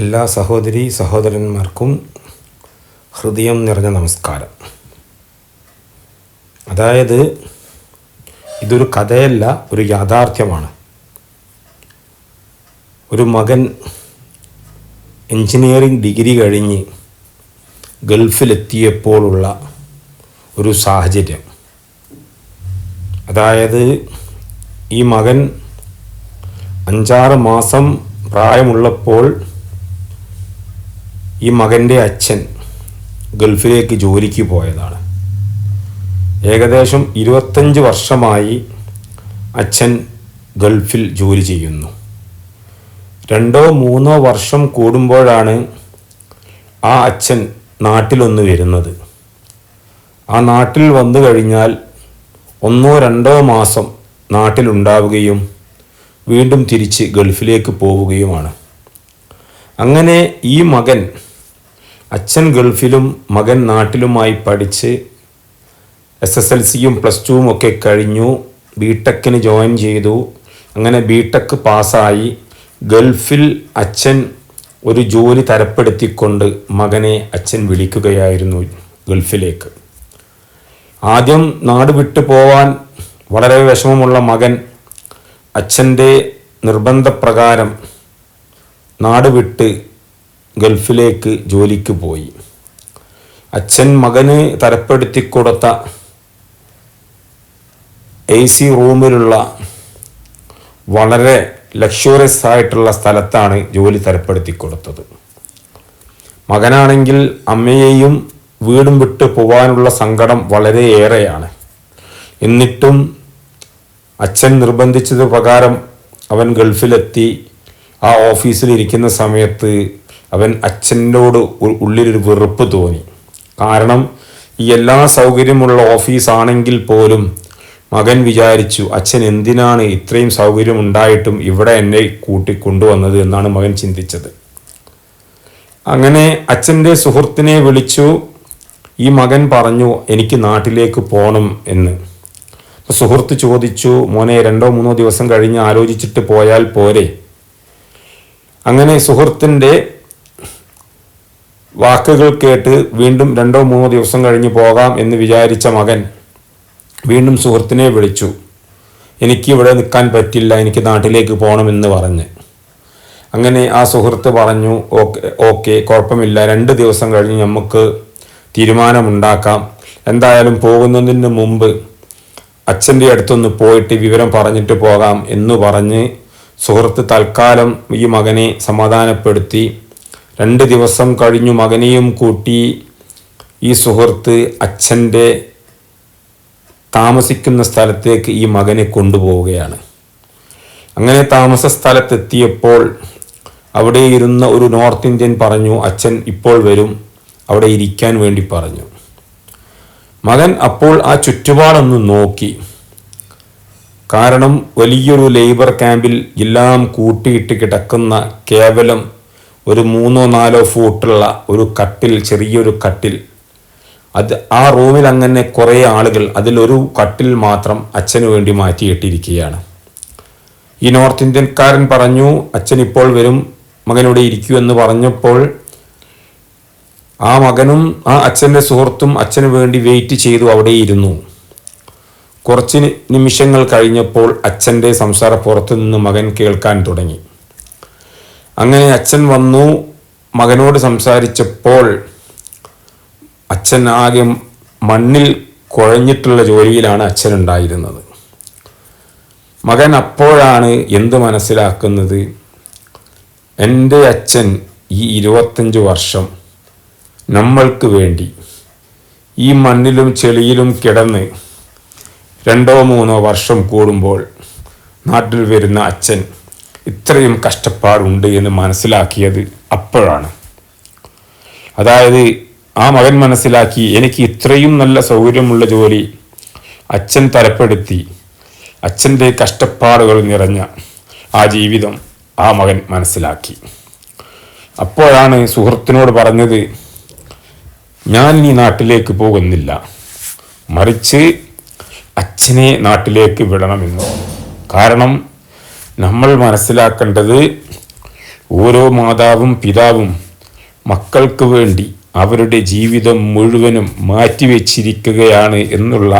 എല്ലാ സഹോദരി സഹോദരന്മാർക്കും ഹൃദയം നിറഞ്ഞ നമസ്കാരം. അതായത് ഇതൊരു കഥയല്ല ഒരു യാഥാർത്ഥ്യമാണ്. ഒരു മകൻ എഞ്ചിനീയറിംഗ് ഡിഗ്രി കഴിഞ്ഞ് ഗൾഫിലെത്തിയപ്പോഴുള്ള ഒരു സാഹചര്യം. അതായത് ഈ മകൻ അഞ്ചാറ് മാസം പ്രായമുള്ളപ്പോൾ ഈ മകന്റെ അച്ഛൻ ഗൾഫിലേക്ക് ജോലിക്ക് പോയതാണ്. ഏകദേശം ഇരുപത്തഞ്ച് വർഷമായി അച്ഛൻ ഗൾഫിൽ ജോലി ചെയ്യുന്നു. രണ്ടോ മൂന്നോ വർഷം കൂടുമ്പോഴാണ് ആ അച്ഛൻ നാട്ടിലൊന്ന് വരുന്നത്. ആ നാട്ടിൽ വന്നു കഴിഞ്ഞാൽ ഒന്നോ രണ്ടോ മാസം നാട്ടിലുണ്ടാവുകയും വീണ്ടും തിരിച്ച് ഗൾഫിലേക്ക് പോവുകയുമാണ്. അങ്ങനെ ഈ മകൻ അച്ഛൻ ഗൾഫിലും മകൻ നാട്ടിലുമായി പഠിച്ച് എസ് എസ് എൽ സിയും പ്ലസ് ടുവും ഒക്കെ കഴിഞ്ഞു. ബിടെക്കിന് ജോയിൻ ചെയ്തു. അങ്ങനെ ബിടെക് പാസ്സായി ഗൾഫിൽ അച്ഛൻ ഒരു ജോലി തരപ്പെടുത്തിക്കൊണ്ട് മകനെ അച്ഛൻ വിളിക്കുകയായിരുന്നു ഗൾഫിലേക്ക്. ആദ്യം നാട് വിട്ടു പോവാൻ വളരെ വിഷമമുള്ള മകൻ അച്ഛന്റെ നിർബന്ധപ്രകാരം നാട് വിട്ട് ഗൾഫിലേക്ക് ജോലിക്ക് പോയി. അച്ഛൻ മകന് തരപ്പെടുത്തി കൊടുത്ത എ സി റൂമിലുള്ള വളരെ ലക്ഷറിയസ് ആയിട്ടുള്ള സ്ഥലത്താണ് ജോലി തരപ്പെടുത്തി കൊടുത്തത് മകനാണെങ്കിൽ അമ്മയെയും വീടും വിട്ട് പോവാനുള്ള സങ്കടം വളരെയേറെയാണ് എന്നിട്ടും അച്ഛൻ നിർബന്ധിച്ചത് പ്രകാരം അവൻ ഗൾഫിലെത്തി ആ ഓഫീസിൽ ഇരിക്കുന്ന സമയത്ത് അവൻ അച്ഛനോട് ഉള്ളിലൊരു വെറുപ്പ് തോന്നി. കാരണം ഈ എല്ലാ സൗകര്യമുള്ള ഓഫീസാണെങ്കിൽ പോലും മകൻ വിചാരിച്ചു അച്ഛൻ എന്തിനാണ് ഇത്രയും സൗകര്യം ഉണ്ടായിട്ടും ഇവിടെ എന്നെ കൂട്ടിക്കൊണ്ടുവന്നത്? എന്നാണ് മകൻ ചിന്തിച്ചത്. അങ്ങനെ അച്ഛന്റെ സുഹൃത്തിനെ വിളിച്ചു ഈ മകൻ പറഞ്ഞു എനിക്ക് നാട്ടിലേക്ക് പോകണം എന്ന്. അപ്പോൾ സുഹൃത്ത് ചോദിച്ചു മോനെ രണ്ടോ മൂന്നോ ദിവസം കഴിഞ്ഞ് ആലോചിച്ചിട്ട് പോയാൽ പോരെ? അങ്ങനെ സുഹൃത്തിന്റെ വാക്കുകൾ കേട്ട് വീണ്ടും രണ്ടോ മൂന്നോ ദിവസം കഴിഞ്ഞ് പോകാം എന്ന് വിചാരിച്ച മകൻ വീണ്ടും സുഹൃത്തിനെ വിളിച്ചു. എനിക്ക് ഇവിടെ നിൽക്കാൻ പറ്റില്ല എനിക്ക് നാട്ടിലേക്ക് പോകണമെന്ന് പറഞ്ഞ്. അങ്ങനെ ആ സുഹൃത്ത് പറഞ്ഞു ഓക്കെ ഓക്കെ കുഴപ്പമില്ല. രണ്ട് ദിവസം കഴിഞ്ഞ് നമുക്ക് തീരുമാനമുണ്ടാക്കാം. എന്തായാലും പോകുന്നതിന് മുമ്പ് അച്ഛന്റെ അടുത്തൊന്ന് പോയിട്ട് വിവരം പറഞ്ഞിട്ട് പോകാം എന്ന് പറഞ്ഞ് സുഹൃത്ത് തൽക്കാലം ഈ മകനെ സമാധാനപ്പെടുത്തി. രണ്ട് ദിവസം കഴിഞ്ഞു മകനെയും കൂട്ടി ഈ സുഹൃത്ത് അച്ഛന്റെ താമസിക്കുന്ന സ്ഥലത്തേക്ക് ഈ മകനെ കൊണ്ടുപോവുകയാണ്. അങ്ങനെ താമസ സ്ഥലത്തെത്തിയപ്പോൾ അവിടെ ഇരുന്ന ഒരു നോർത്ത് ഇന്ത്യൻ പറഞ്ഞു അച്ഛൻ ഇപ്പോൾ വരും അവിടെ ഇരിക്കാൻ വേണ്ടി പറഞ്ഞു. മകൻ അപ്പോൾ ആ ചുറ്റുപാടൊന്ന് നോക്കി. കാരണം വലിയൊരു ലേബർ ക്യാമ്പിൽ എല്ലാം കൂട്ടിയിട്ട് കിടക്കുന്ന കേവലം ഒരു മൂന്നോ നാലോ ഫൂട്ടുള്ള ഒരു കട്ടിൽ ചെറിയൊരു കട്ടിൽ. അത് ആ റൂമിൽ അങ്ങനെ കുറേ ആളുകൾ അതിലൊരു കട്ടിൽ മാത്രം അച്ഛന് വേണ്ടി മാറ്റിയിട്ടിരിക്കുകയാണ്. ഈ നോർത്ത് ഇന്ത്യൻകാരൻ പറഞ്ഞു അച്ഛൻ ഇപ്പോൾ വരും മകനോട് ഇരിക്കൂ എന്ന് പറഞ്ഞപ്പോൾ ആ മകനും ആ അച്ഛന്റെ സുഹൃത്തും അച്ഛന് വേണ്ടി വെയിറ്റ് ചെയ്തു അവിടെ ഇരുന്നു. കുറച്ച് നിമിഷങ്ങൾ കഴിഞ്ഞപ്പോൾ അച്ഛന്റെ സംസാര പുറത്തു നിന്ന് മകൻ കേൾക്കാൻ തുടങ്ങി. അങ്ങനെ അച്ഛൻ വന്നു മകനോട് സംസാരിച്ചപ്പോൾ അച്ഛൻ ആകെ മണ്ണിൽ കുഴഞ്ഞിട്ടുള്ള ജോലിയിലാണ് അച്ഛൻ ഉണ്ടായിരുന്നത്. മകൻ അപ്പോഴാണ് എന്ത് മനസ്സിലാക്കുന്നത്? എന്റെ അച്ഛൻ ഈ ഇരുപത്തഞ്ച് വർഷം നമ്മൾക്ക് വേണ്ടി ഈ മണ്ണിലും ചെളിയിലും കിടന്ന് രണ്ടോ മൂന്നോ വർഷം കൂടുമ്പോൾ നാട്ടിൽ വരുന്ന അച്ഛൻ ഇത്രയും കഷ്ടപ്പാടുണ്ട് എന്ന് മനസ്സിലാക്കിയത് അപ്പോഴാണ്. അതായത് ആ മകൻ മനസ്സിലാക്കി എനിക്ക് ഇത്രയും നല്ല സൗകര്യമുള്ള ജോലി അച്ഛൻ തരപ്പെടുത്തി. അച്ഛന്റെ കഷ്ടപ്പാടുകൾ നിറഞ്ഞ ആ ജീവിതം ആ മകൻ മനസ്സിലാക്കി. അപ്പോഴാണ് സുഹൃത്തിനോട് പറഞ്ഞത് ഞാൻ ഈ നാട്ടിലേക്ക് പോകുന്നില്ല. മറിച്ച് അച്ഛനെ നാട്ടിലേക്ക് വിടണമെന്ന്. കാരണം നമ്മൾ മനസ്സിലാക്കേണ്ടത് ഓരോ മാതാവും പിതാവും മക്കൾക്ക് വേണ്ടി അവരുടെ ജീവിതം മുഴുവനും മാറ്റിവെച്ചിരിക്കുകയാണ് എന്നുള്ള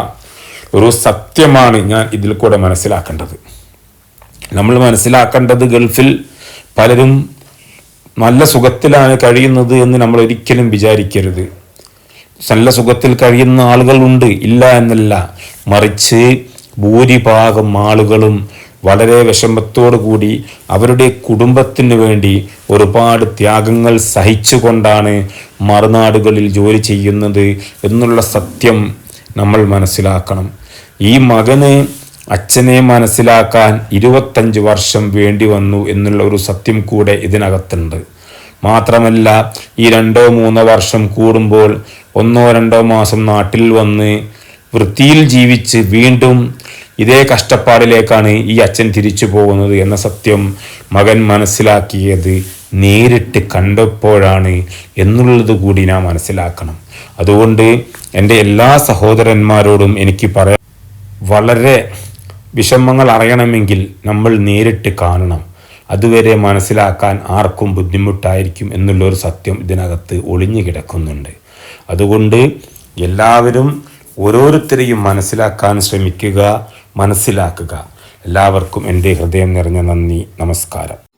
ഒരു സത്യമാണ് ഞാൻ ഇതിൽ കൂടെ മനസ്സിലാക്കേണ്ടത്. നമ്മൾ മനസ്സിലാക്കേണ്ടത് ഗൾഫിൽ പലരും നല്ല സുഖത്തിലാണ് കഴിയുന്നത് എന്ന് നമ്മൾ ഒരിക്കലും വിചാരിക്കരുത്. നല്ല സുഖത്തിൽ കഴിയുന്ന ആളുകളുണ്ട് ഇല്ല എന്നല്ല. മറിച്ച് ഭൂരിഭാഗം ആളുകളും വളരെ കൂടി അവരുടെ കുടുംബത്തിന് വേണ്ടി ഒരുപാട് ത്യാഗങ്ങൾ സഹിച്ചുകൊണ്ടാണ് മറുനാടുകളിൽ ജോലി ചെയ്യുന്നത് എന്നുള്ള സത്യം നമ്മൾ മനസ്സിലാക്കണം. ഈ മകന് അച്ഛനെ മനസ്സിലാക്കാൻ ഇരുപത്തഞ്ച് വർഷം വേണ്ടി വന്നു എന്നുള്ള ഒരു സത്യം കൂടെ ഇതിനകത്തുണ്ട്. മാത്രമല്ല ഈ രണ്ടോ മൂന്നോ വർഷം കൂടുമ്പോൾ ഒന്നോ രണ്ടോ മാസം നാട്ടിൽ വന്ന് വൃത്തിയിൽ ജീവിച്ച് വീണ്ടും ഇതേ കഷ്ടപ്പാടിലേക്കാണ് ഈ അച്ഛൻ തിരിച്ചു പോകുന്നത് എന്ന സത്യം മകൻ മനസ്സിലാക്കിയത് നേരിട്ട് കണ്ടപ്പോഴാണ് എന്നുള്ളത് കൂടി നാം മനസ്സിലാക്കണം. അതുകൊണ്ട് എന്റെ എല്ലാ സഹോദരന്മാരോടും എനിക്ക് പറയാം വളരെ വിഷമങ്ങൾ അറിയണമെങ്കിൽ നമ്മൾ നേരിട്ട് കാണണം. അതുവരെ മനസ്സിലാക്കാൻ ആർക്കും ബുദ്ധിമുട്ടായിരിക്കും എന്നുള്ളൊരു സത്യം ഇതിനകത്ത് ഒളിഞ്ഞു കിടക്കുന്നുണ്ട്. അതുകൊണ്ട് എല്ലാവരും ഓരോരുത്തരെയും മനസ്സിലാക്കാൻ ശ്രമിക്കുക. മനസ്സിലാക്കുക. എല്ലാവർക്കും എന്റെ ഹൃദയം നിറഞ്ഞ നന്ദി നമസ്കാരം.